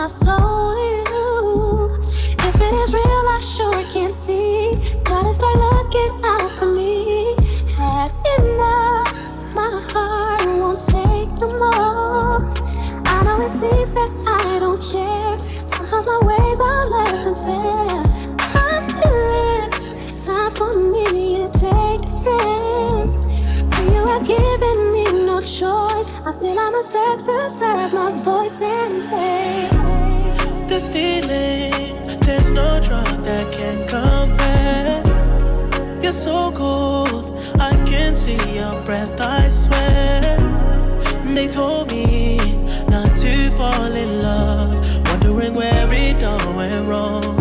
my soul to you. If it is real, I sure can't see. Gotta start looking out for me. Had enough, my heart won't take no more. I know it seems that I don't care. Sometimes my ways are less than fair. I feel it's time for me to take a stand. See, you have given me no choice. Then I'm a sex inside my voice and say, This feeling, there's no drug that can compare. You're so cold, I can see your breath, I swear. They told me not to fall in love, wondering where it all went wrong.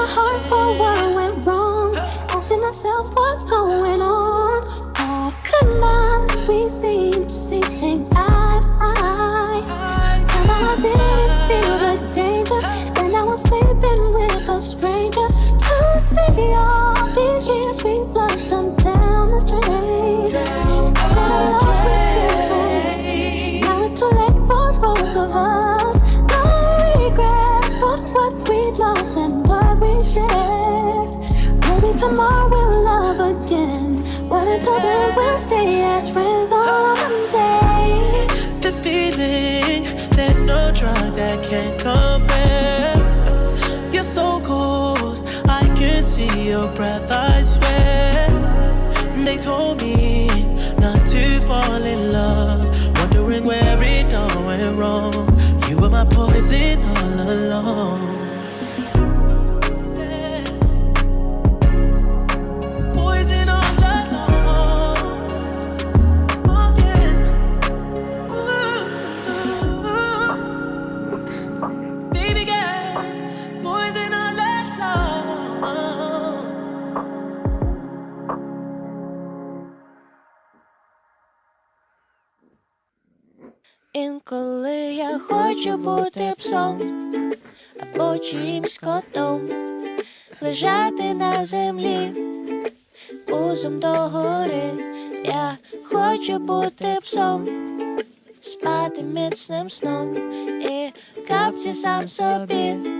My heart for what went wrong. Asking myself what's going on. Why could not we seem to see things eye to eye? Somehow I didn't feel the danger. And now I'm sleeping with a stranger. To see all these years we flushed them down if that we'll stay as friends on Monday? This feeling, there's no drug that can compare. You're so cold, I can see your breath, I swear. They told me not to fall in love, wondering where it all went wrong. You were my poison all along. Хочу бути псом або чимсь котом, лежати на землі, пузом догори. Я хочу бути псом, спати міцним сном і капці сам собі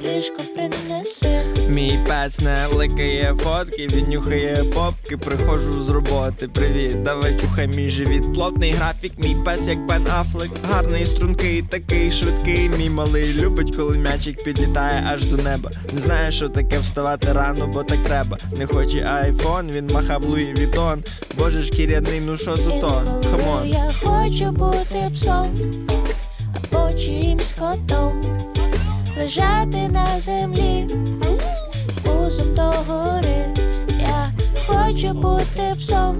ліжко принеси. Мій пес не ликає фотки, він нюхає попки, приходжу з роботи. Привіт, давай чухай мій живіт. Плотний графік, мій пес як Бен Афлек. Гарний стрункий, такий швидкий. Мій малий любить, коли м'ячик підлітає аж до неба. Не знає, що таке вставати рано, бо так треба. Не хоче айфон, він махав Луї Вітон. Боже шкіряний, ну що за то? Хамон. я хочу бути псом або чимсь котом, лежати на землі, пузом догори. Я хочу бути псом,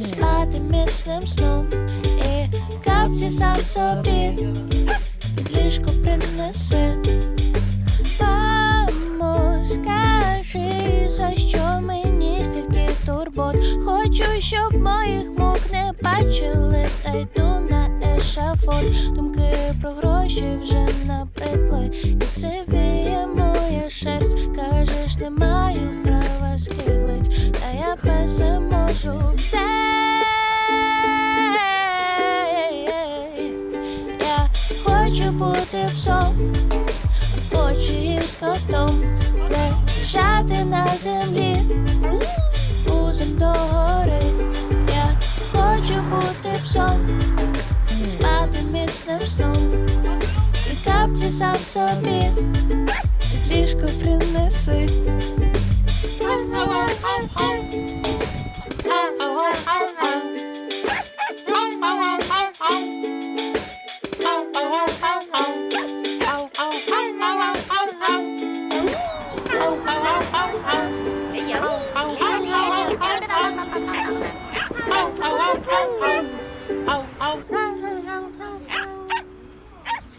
спати міцним сном і капці сам собі ліжко принеси. Мамо, скажи, за що мені стільки турбот? Хочу, щоб моїх мук не бачили, та йду на ешафот. Думки про гроші вже набридли, і сивіє моя шерсть. Кажеш, не маю права схилить, та я переможу все. Я хочу бути псом очі з котом, лежати на землі, пузом догори. Спати сном, і капці сам собі, під ліжко принеси.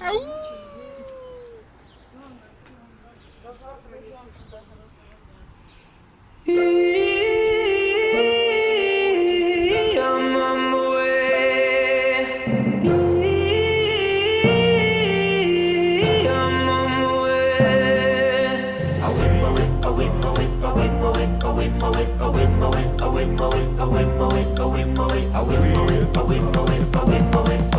I win my way, I win my way, I win my way, I win my way, I win my way, I win my way.